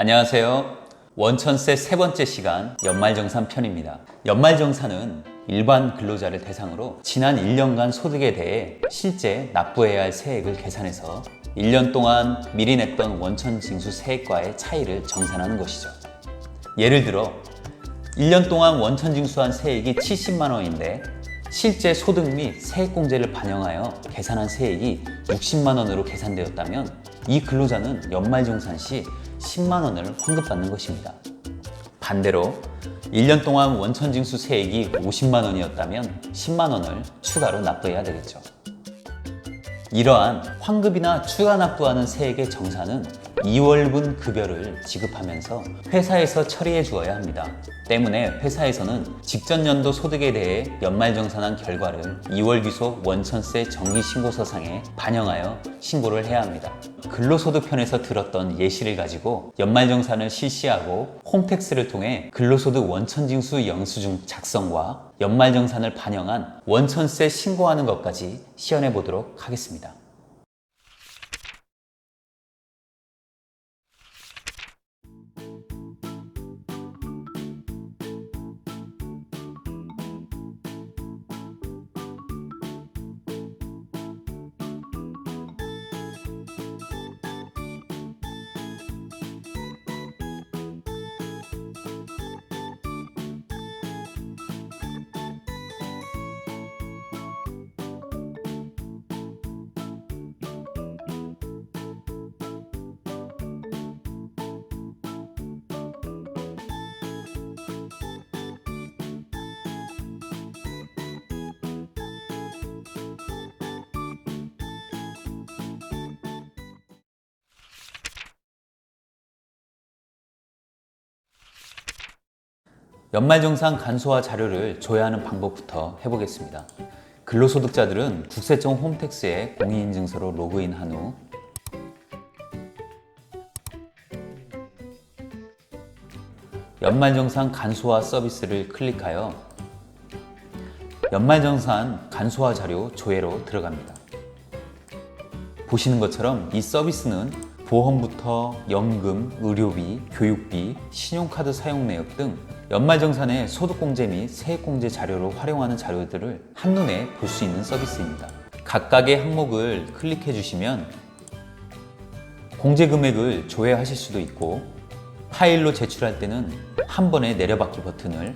안녕하세요. 원천세 세 번째 시간 연말정산 편입니다. 연말정산은 일반 근로자를 대상으로 지난 1년간 소득에 대해 실제 납부해야 할 세액을 계산해서 1년 동안 미리 냈던 원천 징수 세액과의 차이를 정산하는 것이죠. 예를 들어 1년 동안 원천 징수한 세액이 70만 원인데 실제 소득 및 세액공제를 반영하여 계산한 세액이 60만 원으로 계산되었다면 이 근로자는 연말정산 시 10만 원을 환급받는 것입니다. 반대로 1년 동안 원천 징수 세액이 50만 원이었다면 10만 원을 추가로 납부해야 되겠죠. 이러한 환급이나 추가 납부하는 세액의 정산은 2월분 급여를 지급하면서 회사에서 처리해 주어야 합니다. 때문에 회사에서는 직전 연도 소득에 대해 연말정산한 결과를 2월 귀속 원천세 정기신고서상에 반영하여 신고를 해야 합니다. 근로소득편에서 들었던 예시를 가지고 연말정산을 실시하고 홈택스를 통해 근로소득 원천징수 영수증 작성과 연말정산을 반영한 원천세 신고하는 것까지 시연해 보도록 하겠습니다. 연말정산 간소화 자료를 조회하는 방법부터 해보겠습니다. 근로소득자들은 국세청 홈택스에 공인인증서로 로그인한 후 연말정산 간소화 서비스를 클릭하여 연말정산 간소화 자료 조회로 들어갑니다. 보시는 것처럼 이 서비스는 보험부터 연금, 의료비, 교육비, 신용카드 사용 내역 등 연말정산의 소득공제 및 세액공제 자료로 활용하는 자료들을 한눈에 볼 수 있는 서비스입니다. 각각의 항목을 클릭해 주시면 공제 금액을 조회하실 수도 있고 파일로 제출할 때는 한 번에 내려받기 버튼을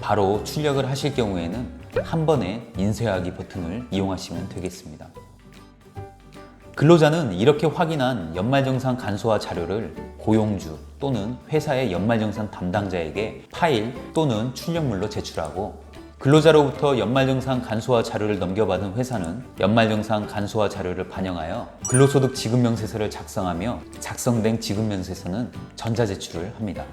바로 출력을 하실 경우에는 한 번에 인쇄하기 버튼을 이용하시면 되겠습니다. 근로자는 이렇게 확인한 연말정산 간소화 자료를 고용주 또는 회사의 연말정산 담당자에게 파일 또는 출력물로 제출하고 근로자로부터 연말정산 간소화 자료를 넘겨받은 회사는 연말정산 간소화 자료를 반영하여 근로소득 지급명세서를 작성하며 작성된 지급명세서는 전자제출을 합니다.